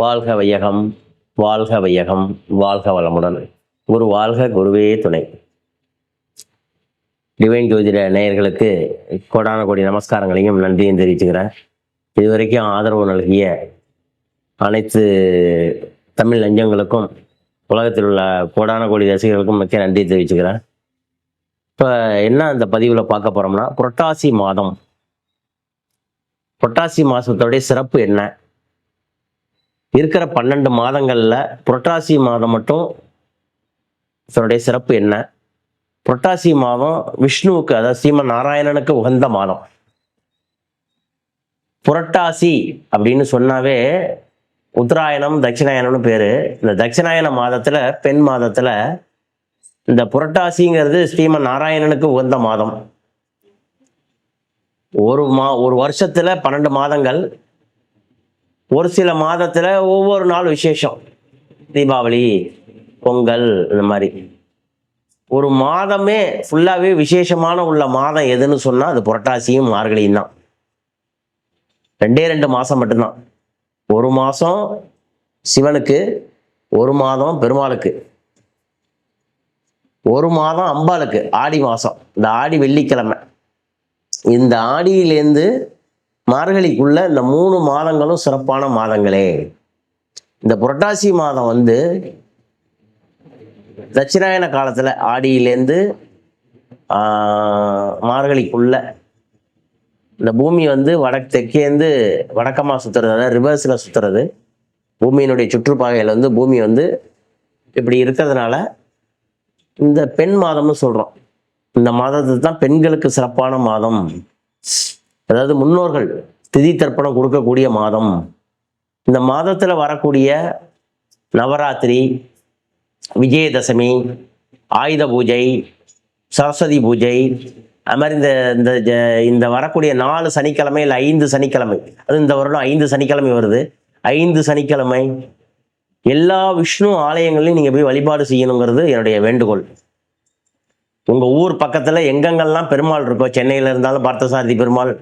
வாழ்க வையகம் வாழ்க வையகம் வாழ்க வளமுடன். குரு வாழ்க குருவே துணை. டிவைன் ஜோதிட நேயர்களுக்கு கோடான கோடி நமஸ்காரங்களையும் நன்றியும் தெரிவிச்சுக்கிறேன். இதுவரைக்கும் ஆதரவு நல்கிய அனைத்து தமிழ் நெஞ்சங்களுக்கும் உலகத்தில் உள்ள கோடான கோடி ரசிகர்களுக்கும் மிக்க நன்றி தெரிவிச்சுக்கிறேன். இப்போ என்ன அந்த பதிவில் பார்க்க போகிறோம்னா புரட்டாசி மாதம். புரட்டாசி மாதத்தோடைய சிறப்பு என்ன? இருக்கிற பன்னெண்டு மாதங்களில் புரட்டாசி மாதம் மட்டும் இதனுடைய சிறப்பு என்ன? புரட்டாசி மாதம் விஷ்ணுவுக்கு அதாவது ஸ்ரீமன் நாராயணனுக்கு உகந்த மாதம். புரட்டாசி அப்படின்னு சொன்னாவே உத்தராயணம் தட்சிணாயணம்னு பேர். இந்த தட்சிணாயன மாதத்தில் பெண் மாதத்தில் இந்த புரட்டாசிங்கிறது ஸ்ரீமன் நாராயணனுக்கு உகந்த மாதம். ஒரு மா ஒரு வருஷத்தில் பன்னெண்டு மாதங்கள் ஒரு சில மாதத்துல ஒவ்வொரு நாள் விசேஷம். தீபாவளி பொங்கல் இந்த மாதிரி. ஒரு மாதமே ஃபுல்லாகவே விசேஷமான உள்ள மாதம் எதுன்னு சொன்னால் அது புரட்டாசியும் மார்கழியும் தான். ரெண்டே ரெண்டு மாதம் மட்டும்தான். ஒரு மாதம் சிவனுக்கு ஒரு மாதம் பெருமாளுக்கு. ஒரு மாதம் அம்பாளுக்கு ஆடி மாதம் இந்த ஆடி வெள்ளிக்கிழமை. இந்த ஆடியிலேருந்து மார்கழிக்குள்ள இந்த மூணு மாதங்களும் சிறப்பான மாதங்களே. இந்த புரட்டாசி மாதம் வந்து தட்சிணாயன காலத்தில் ஆடியிலேருந்து மார்கழிக்குள்ள இந்த பூமி வந்து வடக்கு தெற்கேந்து வடக்கமாக சுற்றுறது அதாவது ரிவர்ஸில் சுற்றுறது பூமியினுடைய சுற்றுப்பாதையில் வந்து பூமி வந்து இப்படி இருக்கிறதுனால இந்த பெண் மாதம்னு சொல்கிறோம் இந்த மாதத்தை தான் பெண்களுக்கு சிறப்பான மாதம். அதாவது முன்னோர்கள் திதி தர்ப்பணம் கொடுக்கக்கூடிய மாதம். இந்த மாதத்தில் வரக்கூடிய நவராத்திரி விஜயதசமி ஆயுத பூஜை சரஸ்வதி பூஜை அது மாதிரி இந்த இந்த ஜ- இந்த வரக்கூடிய நாலு சனிக்கிழமை இல்லை ஐந்து சனிக்கிழமை அது இந்த வருடம் ஐந்து சனிக்கிழமை வருது. ஐந்து சனிக்கிழமை எல்லா விஷ்ணு ஆலயங்களையும் நீங்கள் போய் வழிபாடு செய்யணுங்கிறது என்னுடைய வேண்டுகோள். உங்கள் ஊர் பக்கத்தில் எங்கெங்கெல்லாம் பெருமாள் இருக்கோ சென்னையில் இருந்தாலும் பார்த்தசாரதி பெருமாள்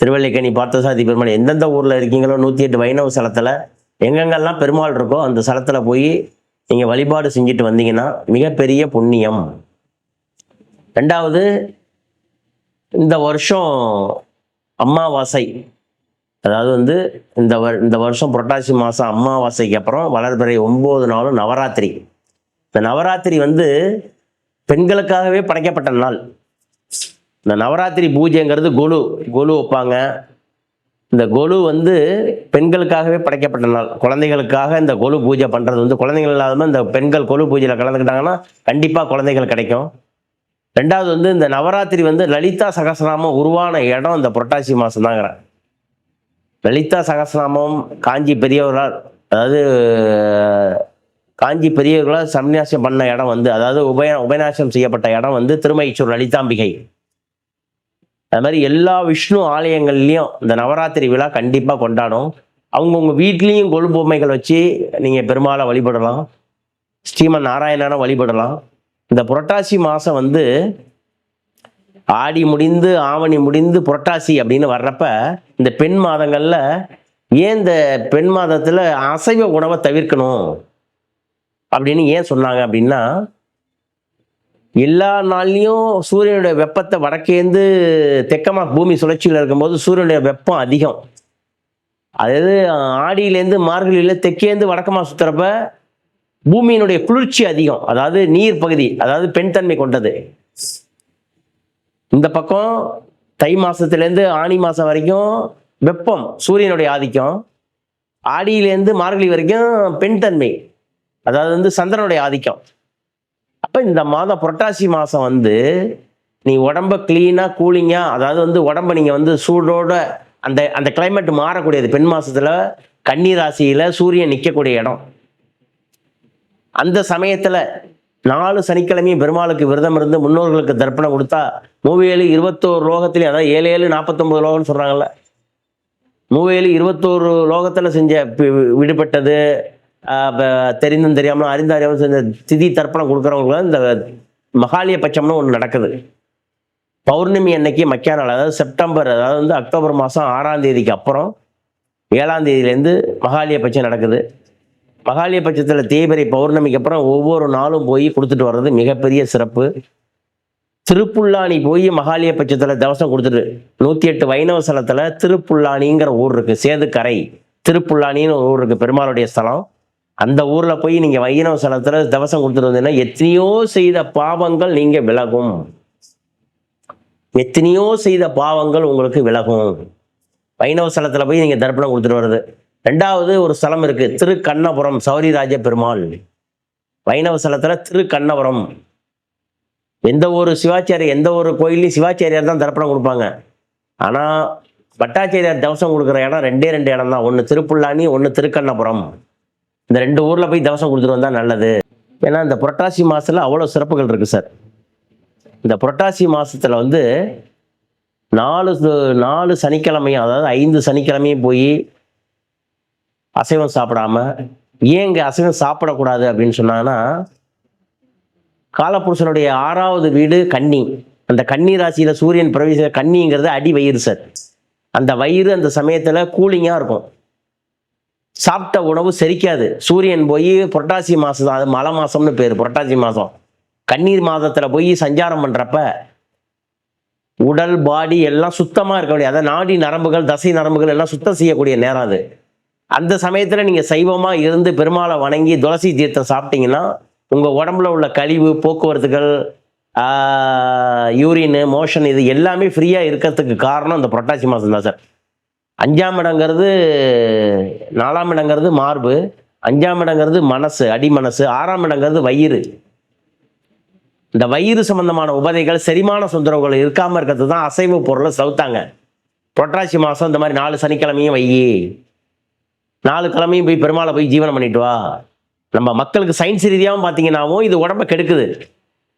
திருவல்லிக்கணி பார்த்தசாரதி பெருமாள் எந்தெந்த ஊரில் இருக்கீங்களோ நூற்றி எட்டு வைணவ ஸ்தலத்தில் எங்கெங்கெல்லாம் பெருமாள் இருக்கோ அந்த ஸ்தலத்தில் போய் நீங்கள் வழிபாடு செஞ்சுட்டு வந்தீங்கன்னா மிகப்பெரிய புண்ணியம். ரெண்டாவது இந்த வருஷம் அம்மாவாசை. அதாவது வந்து இந்த வ இந்த வருஷம் புரட்டாசி மாதம் அமாவாசைக்கு அப்புறம் வளர்பிறை ஒம்பது நாளும் நவராத்திரி. இந்த நவராத்திரி வந்து பெண்களுக்காகவே படைக்கப்பட்ட நாள். இந்த நவராத்திரி பூஜைங்கிறது கொலு கொலு வைப்பாங்க. இந்த கொலு வந்து பெண்களுக்காகவே படைக்கப்பட்ட நாள். குழந்தைகளுக்காக இந்த கொலு பூஜை பண்ணுறது வந்து குழந்தைகள் இல்லாதம இந்த பெண்கள் கொலு பூஜையில் கலந்துக்கிட்டாங்கன்னா கண்டிப்பாக குழந்தைகள் கிடைக்கும். ரெண்டாவது வந்து இந்த நவராத்திரி வந்து லலிதா சகசநாமம் உருவான இடம் இந்த புரட்டாசி மாதம் தாங்கிறேன் லலிதா சகசநாமம் காஞ்சி பெரியவர்களால் அதாவது காஞ்சி பெரியவர்களால் சன்னியாசம் பண்ண இடம் வந்து அதாவது உபய உபநாசம் செய்யப்பட்ட இடம் வந்து திருமைச்சூர் லலிதாம்பிகை. அது மாதிரி எல்லா விஷ்ணு ஆலயங்கள்லையும் இந்த நவராத்திரி விழா கண்டிப்பாக கொண்டாடும் அவங்கவுங்க வீட்லேயும் கொழு பொம்மைகள் வச்சு நீங்கள் பெருமாளை வழிபடலாம். ஸ்ரீமன் நாராயணனை வழிபடலாம். இந்த புரட்டாசி மாதம் வந்து ஆடி முடிந்து ஆவணி முடிந்து புரட்டாசி அப்படின்னு வர்றப்ப இந்த பெண் மாதங்களில் ஏன் இந்த பெண் மாதத்தில் அசைவ உணவை தவிர்க்கணும்? அப்படின்னு ஏன் சொன்னாங்க அப்படின்னா எல்லா நாள்லையும் சூரியனுடைய வெப்பத்தை வடக்கேந்து தெக்கமா பூமி சுழற்சியில் இருக்கும்போது சூரியனுடைய வெப்பம் அதிகம். அதாவது ஆடியிலேருந்து மார்கழியில் தெற்கேந்து வடக்கமாக சுத்துறப்ப பூமியினுடைய குளிர்ச்சி அதிகம். அதாவது நீர் பகுதி அதாவது பெண் தன்மை கொண்டது. இந்த பக்கம் தை மாதத்துலேருந்து ஆனி மாசம் வரைக்கும் வெப்பம் சூரியனுடைய ஆதிக்கம். ஆடியிலேருந்து மார்கழி வரைக்கும் பெண் தன்மை. அதாவது வந்து சந்திரனுடைய ஆதிக்கம். அப்போ இந்த மாதம் புரட்டாசி மாதம் வந்து நீ உடம்ப க்ளீனாக கூலிங்காக அதாவது வந்து உடம்ப நீங்கள் வந்து சூடோட அந்த அந்த கிளைமேட் மாறக்கூடியது. பெண் மாதத்தில் கன்னி ராசியில் சூரியன் நிற்கக்கூடிய இடம். அந்த சமயத்தில் நாலு சனிக்கிழமையும் பெருமாளுக்கு விரதம் இருந்து முன்னோர்களுக்கு தர்ப்பணம் கொடுத்தா மூவேலு இருபத்தோரு லோகத்திலையும் அதாவது ஏழு ஏழு நாற்பத்தொம்பது லோகம்னு சொல்கிறாங்கல்ல மூவேழு இருபத்தோரு லோகத்தில் செஞ்ச விடுபட்டது தெரிந்தும் தெரியாமல் அறிந்து அறியாமல் இந்த திதி தர்ப்பணம் கொடுக்குறவங்களுக்கு இந்த மகாலிய பட்சம்னு ஒன்று நடக்குது. பௌர்ணமி அன்னைக்கு மக்கிய நாள் அதாவது செப்டம்பர் அதாவது வந்து அக்டோபர் மாதம் ஆறாம் தேதிக்கு அப்புறம் ஏழாம் தேதியிலேருந்து மகாலய பட்சம் நடக்குது. மகாலய பட்சத்தில் தேய்பிரை பௌர்ணமிக்கு அப்புறம் ஒவ்வொரு நாளும் போய் கொடுத்துட்டு வர்றது மிகப்பெரிய சிறப்பு. திருப்புல்லாணி போய் மகாலய பட்சத்தில் தவசம் கொடுத்துட்டு நூற்றி எட்டு வைணவ ஸ்தலத்தில் திருப்புல்லாணிங்கிற ஊர் இருக்குது சேதுக்கரை. திருப்புல்லானின்னு ஒரு ஊர் இருக்குது பெருமாளுடைய ஸ்தலம். அந்த ஊரில் போய் நீங்கள் வைணவ சலத்தில் தவசம் கொடுத்துட்டு வந்தீங்கன்னா எத்தனையோ செய்த பாவங்கள் நீங்கள் விலகும். எத்தனையோ செய்த பாவங்கள் உங்களுக்கு விலகும். வைணவ ஸ்தலத்தில் போய் நீங்கள் தர்ப்பணம் கொடுத்துட்டு வருது ரெண்டாவது ஒரு ஸ்தலம் இருக்குது திருக்கண்ணபுரம் சௌரிராஜ பெருமாள். வைணவ ஸ்தலத்தில் திருக்கண்ணபுரம். எந்த ஒரு சிவாச்சாரியர் எந்த ஒரு கோயிலையும் சிவாச்சாரியார் தான் தர்ப்பணம் கொடுப்பாங்க. ஆனால் பட்டாச்சாரியார் தவசம் கொடுக்குற இடம் ரெண்டே ரெண்டு இடம் தான் ஒன்று திருப்புல்லானி ஒன்று திருக்கண்ணபுரம். இந்த ரெண்டு ஊரில் போய் தவசம் கொடுத்துட்டு வந்தால் நல்லது. ஏன்னா இந்த புரட்டாசி மாதத்தில் அவ்வளோ சிறப்புகள் இருக்குது சார். இந்த புரட்டாசி மாதத்தில் வந்து நாலு நாலு சனிக்கிழமையும் அதாவது ஐந்து சனிக்கிழமையும் போய் அசைவம் சாப்பிடாம ஏன் இங்கே அசைவம் சாப்பிடக்கூடாது அப்படின்னு சொன்னாங்கன்னா காலப்புருஷனுடைய ஆறாவது வீடு கன்னி. அந்த கன்னி ராசியில் சூரியன் பிரவேச கன்னிங்கிறது அடி வயிறு சார். அந்த வயிறு அந்த சமயத்தில் கூலிங்காக இருக்கும். சாப்பிட்ட உணவு செரிக்காது. சூரியன் போய் புரட்டாசி மாசம் தான் அது மலை மாதம்னு பேர் புரட்டாசி மாதம் கண்ணீர் மாதத்தில் போய் சஞ்சாரம் பண்ணுறப்ப உடல் பாடி எல்லாம் சுத்தமாக இருக்க முடியாது அதாவது நாடி நரம்புகள் தசை நரம்புகள் எல்லாம் சுத்தம் செய்யக்கூடிய நேரம் அது. அந்த சமயத்தில் நீங்கள் சைவமாக இருந்து பெருமாளை வணங்கி துளசி தீர்த்தம் சாப்பிட்டீங்கன்னா உங்கள் உடம்புல உள்ள கழிவு போக்குவரத்துகள் யூரின் மோஷன் இது எல்லாமே ஃப்ரீயாக இருக்கிறதுக்கு காரணம் அந்த புரட்டாசி மாதம் தான் சார். அஞ்சாம் இடங்கிறது நாலாம் இடங்கிறது மார்பு. அஞ்சாம் இடங்கிறது மனசு அடி மனசு ஆறாம் இடங்கிறது வயிறு. இந்த வயிறு சம்பந்தமான உபதைகள் செரிமான சுந்தரவுகள் இருக்காமல் இருக்கிறது தான் அசைவு பொருளை சவுத்தாங்க புரட்டாசி மாதம் இந்த மாதிரி நாலு சனிக்கிழமையும் வையி நாலு கிழமையும் போய் பெருமாளை போய் ஜீவனம் பண்ணிட்டு வா. நம்ம மக்களுக்கு சயின்ஸ் ரீதியாகவும் பார்த்தீங்கன்னாவும் இது உடம்ப கெடுக்குது.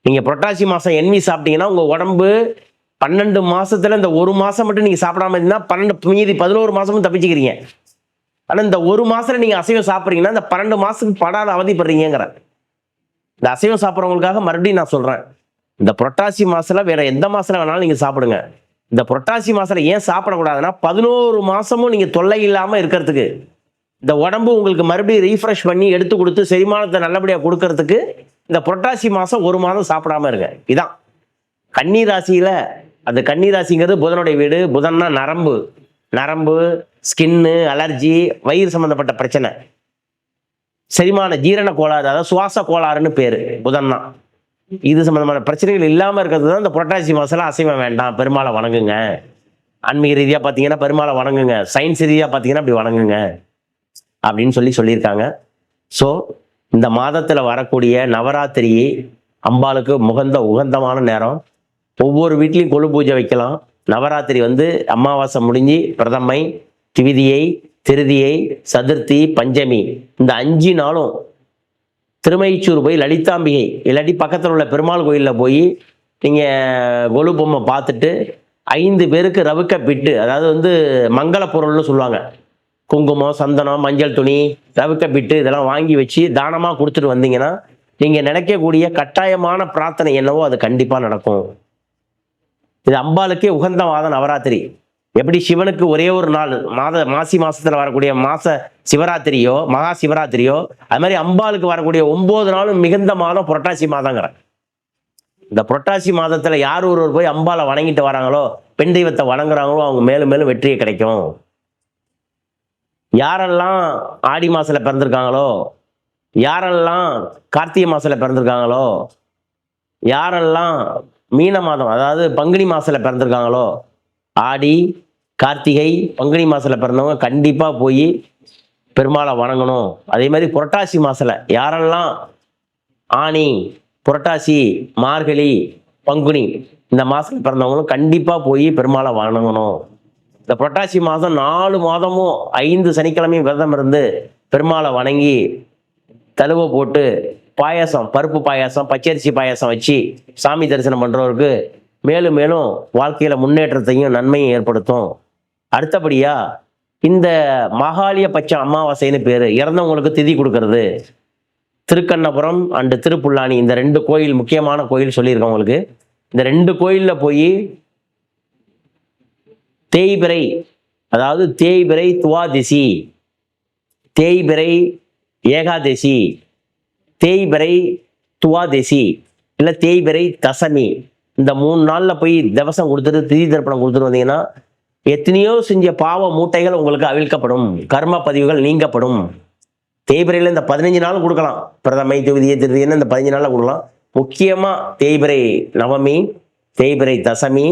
நீங்கள் புரட்டாசி மாதம் என்வி சாப்பிட்டீங்கன்னா உங்கள் உடம்பு பன்னெண்டு மாசத்துல இந்த ஒரு மாதம் மட்டும் நீங்கள் சாப்பிடாம இருந்தால் பன்னெண்டு மீதி பதினோரு மாதமும் தப்பிச்சுக்கிறீங்க. ஆனால் இந்த ஒரு மாதத்தில் நீங்கள் அசைவம் சாப்பிட்றீங்கன்னா இந்த பன்னெண்டு மாதத்துக்கு படாத அவதிப்படுறீங்கிற இந்த அசைவம் சாப்பிட்றவங்களுக்காக மறுபடியும் நான் சொல்கிறேன் இந்த புரட்டாசி மாசத்துல வேற எந்த மாசத்துல வேணாலும் நீங்கள் சாப்பிடுங்க. இந்த புரட்டாசி மாசத்துல ஏன் சாப்பிடக்கூடாதுன்னா பதினோரு மாசமும் நீங்கள் தொல்லை இல்லாமல் இருக்கிறதுக்கு. இந்த உடம்பு உங்களுக்கு மறுபடியும் ரீஃப்ரெஷ் பண்ணி எடுத்து கொடுத்து செரிமானத்தை நல்லபடியாக கொடுக்கறதுக்கு இந்த புரட்டாசி மாதம் ஒரு மாதம் சாப்பிடாம இருங்க. இதான். கன்னி ராசியில் அந்த கன்னிராசிங்கிறது புதனுடைய வீடு. புதன்னா நரம்பு. நரம்பு ஸ்கின்னு அலர்ஜி வயிறு சம்மந்தப்பட்ட பிரச்சனை. செரிமான ஜீரண கோளாறு அதாவது சுவாச கோளாறுன்னு பேர் புதன்னா. இது சம்மந்தமான பிரச்சனைகள் இல்லாமல் இருக்கிறது தான் இந்த புரட்டாசி மாதத்தில் அசைவம் வேண்டாம் பெருமாளை வணங்குங்க. ஆன்மீக ரீதியாக பார்த்தீங்கன்னா பெருமாளை வணங்குங்க. சயின்ஸ் ரீதியாக பார்த்தீங்கன்னா அப்படி வணங்குங்க அப்படின்னு சொல்லி சொல்லியிருக்காங்க. ஸோ இந்த மாதத்தில் வரக்கூடிய நவராத்திரி அம்பாளுக்கு முகந்த உகந்தமான நேரம். ஒவ்வொரு வீட்லேயும் கொலு பூஜை வைக்கலாம். நவராத்திரி வந்து அமாவாசை முடிஞ்சு பிரதமை திவிதியை திருதியை சதுர்த்தி பஞ்சமி இந்த அஞ்சு நாளும் திருமைச்சூர் போய் லலிதாம்பிகை இல்லாட்டி பக்கத்தில் உள்ள பெருமாள் கோயிலில் போய் நீங்கள் கொலு பொம்மை பார்த்துட்டு ஐந்து பேருக்கு ரவுக்க பிட்டு அதாவது வந்து மங்கள பொருள்னு சொல்லுவாங்க. குங்குமம் சந்தனம் மஞ்சள் துணி ரவுக்க பிட்டு இதெல்லாம் வாங்கி வச்சு தானமாக கொடுத்துட்டு வந்தீங்கன்னா நீங்கள் நினைக்கக்கூடிய கட்டாயமான பிரார்த்தனை என்னவோ அது கண்டிப்பாக நடக்கும். இது அம்பாளுக்கே உகந்த மாதம் நவராத்திரி. எப்படி சிவனுக்கு ஒரே ஒரு நாள் மாத மாசி மாசத்துல வரக்கூடிய மாச சிவராத்திரியோ மகா சிவராத்திரியோ அது மாதிரி அம்பாளுக்கு வரக்கூடிய ஒன்பது நாளும் மிகுந்த மாதம் புரட்டாசி மாதங்கிற. இந்த புரட்டாசி மாதத்துல யார் ஒருவர் போய் அம்பாளை வணங்கிட்டு வராங்களோ பெண் தெய்வத்தை வணங்குறாங்களோ அவங்க மேலும் மேலும் வெற்றியை கிடைக்கும். யாரெல்லாம் ஆடி மாசத்துல பிறந்திருக்காங்களோ யாரெல்லாம் கார்த்திகை மாசத்துல பிறந்திருக்காங்களோ யாரெல்லாம் மீன மாதம் அதாவது பங்குனி மாசத்துல பிறந்திருக்காங்களோ? ஆடி கார்த்திகை பங்குனி மாசத்துல பிறந்தவங்க கண்டிப்பா போய் பெருமாளை வணங்கணும். அதே மாதிரி புரட்டாசி மாசத்துல யாரெல்லாம் ஆனி புரட்டாசி மார்கழி பங்குனி இந்த மாசத்துல பிறந்தவங்களும் கண்டிப்பா போய் பெருமாளை வணங்கணும். இந்த புரட்டாசி மாதம் நாலு மாதமும் ஐந்து சனிக்கிழமையும் விரதம் இருந்து பெருமாளை வணங்கி தழுவ போட்டு பாயாசம் பருப்பு பாயாசம் பச்சரிசி பாயாசம் வச்சு சாமி தரிசனம் பண்ணுறவருக்கு மேலும் மேலும் வாழ்க்கையில் முன்னேற்றத்தையும் நன்மையும் ஏற்படுத்தும். அடுத்தபடியாக இந்த மகாலிய பட்ச அமாவாசைன்னு பேர் இறந்தவங்களுக்கு திதி கொடுக்கறது. திருக்கண்ணபுரம் அண்டு திருப்புல்லானி இந்த ரெண்டு கோயில் முக்கியமான கோயில் சொல்லியிருக்கேன் உங்களுக்கு. இந்த ரெண்டு கோயிலில் போய் தேய்பிறை அதாவது தேய்பிரை துவாதிசி தேய்பிறை ஏகாதசி தேய்பிறை துவாதசி இல்லை தேய்பிறை தசமி. இந்த மூணு நாளில் போய் தவசம் கொடுத்துட்டு திதி தர்ப்பணம் கொடுத்துட்டு வந்தீங்கன்னா எத்தனையோ செஞ்ச பாவ மூட்டைகள் உங்களுக்கு அவிழ்க்கப்படும். கர்ம பதிவுகள் நீங்கப்படும். தேய்பிரையில் இந்த பதினஞ்சு நாள் கொடுக்கலாம். பிரதமை தொகுதியை திருதின்னு இந்த பதினஞ்சு நாளில் கொடுக்கலாம். முக்கியமாக தேய்பிரை நவமி தேய்பிரை தசமி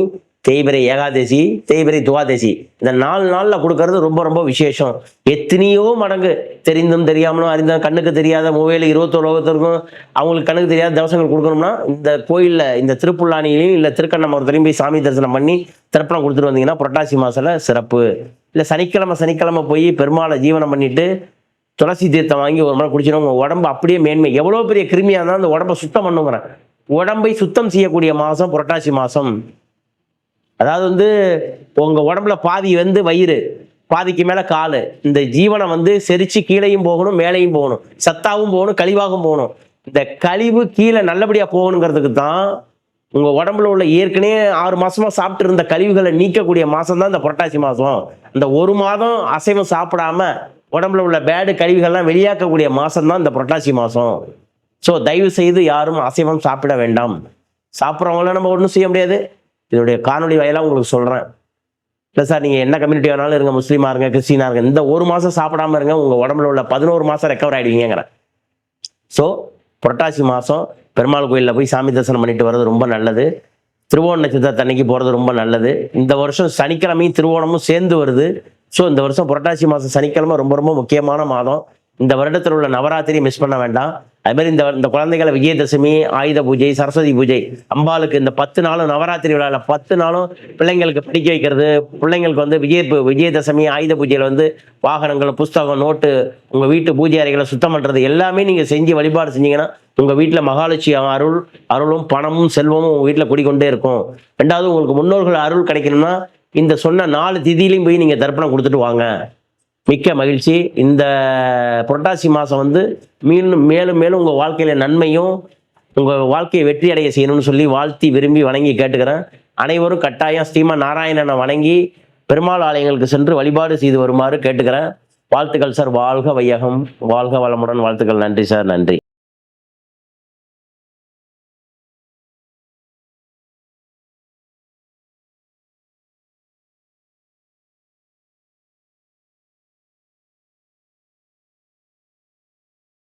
தேய்பிரை ஏகாதசி தேய்பிரை துவாதசி. இந்த நாலு நாளில் கொடுக்கறது ரொம்ப ரொம்ப விசேஷம். எத்தனையோ மடங்கு தெரிந்தும் தெரியாமலும் அறிந்தும் கண்ணுக்கு தெரியாத மொபைல் இருபத்தோரு லோகத்திற்கும் அவங்களுக்கு கண்ணுக்கு தெரியாத தவசங்கள் கொடுக்கணும்னா இந்த கோயிலில் இந்த திருப்புல்லானிலையும் இல்லை திருக்கண்ணமரத்துலையும் போய் சாமி தரிசனம் பண்ணி திருப்பணம் கொடுத்துட்டு வந்தீங்கன்னா புரட்டாசி மாதத்தில் சிறப்பு. இல்லை சனிக்கிழமை சனிக்கிழமை போய் பெருமாளை ஜீவனம் பண்ணிட்டு துளசி தீர்த்தம் வாங்கி ஒரு முறை குடிச்சிடும் உங்கள் உடம்பு அப்படியே மேன்மை. எவ்வளோ பெரிய கிருமியாக இருந்தாலும் அந்த உடம்பை சுத்தம் பண்ணுங்கிறேன். உடம்பை சுத்தம் செய்யக்கூடிய மாதம் புரட்டாசி மாதம் அதாவது வந்து உங்கள் உடம்புல பாதி வந்து வயிறு பாதிக்கு மேலே கால். இந்த ஜீவனை வந்து செரிச்சு கீழேயும் போகணும் மேலேயும் போகணும். சத்தாவும் போகணும் கழிவாகவும் போகணும். இந்த கழிவு கீழே நல்லபடியாக போகணுங்கிறதுக்கு தான் உங்கள் உடம்புல உள்ள ஏற்கனவே ஆறு மாசமா சாப்பிட்டு இருந்த கழிவுகளை நீக்கக்கூடிய மாதம் தான் இந்த புரட்டாசி மாதம் இந்த ஒரு மாதம் அசைவம் சாப்பிடாம உடம்புல உள்ள பேடு கழிவுகள்லாம் வெளியாக்கக்கூடிய மாதம் தான் இந்த புரட்டாசி மாதம் ஸோ தயவு செய்து யாரும் அசைவம் சாப்பிட வேண்டாம். சாப்பிட்றவங்கள நம்ம ஒன்றும் செய்ய முடியாது. இதனுடைய காணொளி வாயிலாக உங்களுக்கு சொல்கிறேன் இல்லை சார் நீங்கள் என்ன கம்யூனிட்டி வேணாலும் இருங்க முஸ்லீமாக இருங்க கிறிஸ்டினாக இருங்க இந்த ஒரு மாதம் சாப்பிடாம இருங்க உங்கள் உடம்புல உள்ள பதினோரு மாதம் ரெக்கவர் ஆகிடுவீங்கிறேன் ஸோ புரட்டாசி மாதம் பெருமாள் கோயிலில் போய் சாமி தரிசனம் பண்ணிட்டு வர்றது ரொம்ப நல்லது. திருவோண நட்சத்திரத்து அன்னைக்கு போகிறது ரொம்ப நல்லது. இந்த வருஷம் சனிக்கிழமையும் திருவோணமும் சேர்ந்து வருது. ஸோ இந்த வருஷம் புரட்டாசி மாதம் சனிக்கிழமை ரொம்ப ரொம்ப முக்கியமான மாதம். இந்த வருடத்தில் உள்ள நவராத்திரி மிஸ் பண்ண வேண்டாம். அதுமாதிரி இந்த இந்த குழந்தைகளை விஜயதசமி ஆயுத பூஜை சரஸ்வதி பூஜை அம்பாளுக்கு இந்த பத்து நாளும் நவராத்திரி விழாவில் பத்து நாளும் பிள்ளைங்களுக்கு படிக்க வைக்கிறது. பிள்ளைங்களுக்கு வந்து விஜய விஜயதசமி ஆயுத பூஜையில் வந்து வாகனங்கள் புஸ்தகம் நோட்டு உங்கள் வீட்டு பூஜை அறைகளை சுத்தம் பண்ணுறது எல்லாமே நீங்கள் செஞ்சு வழிபாடு செஞ்சீங்கன்னா உங்கள் வீட்டில் மகாலட்சுமி அருள் அருளும் பணமும் செல்வமும் உங்கள் வீட்டில் குடிக்கொண்டே இருக்கும். ரெண்டாவது உங்களுக்கு முன்னோர்கள் அருள் கிடைக்கணும்னா இந்த சொன்ன நாலு திதியிலையும் போய் நீங்கள் தர்ப்பணம் கொடுத்துட்டு வாங்க. மிக்க மகிழ்ச்சி. இந்த புரட்டாசி மாதம் வந்து மீண்டும் மேலும் மேலும் உங்கள் வாழ்க்கையில் நன்மையும் உங்கள் வாழ்க்கையை வெற்றி அடைய செய்யணும்னு சொல்லி வாழ்த்தி விரும்பி வணங்கி கேட்டுக்கிறேன். அனைவரும் கட்டாயம் ஸ்ரீமா நாராயணனை வணங்கி பெருமாள் ஆலயங்களுக்கு சென்று வழிபாடு செய்து வருமாறு கேட்டுக்கிறேன். வாழ்த்துக்கள் சார். வாழ்க வையகம். வாழ்க வளமுடன். வாழ்த்துக்கள். நன்றி சார். நன்றி.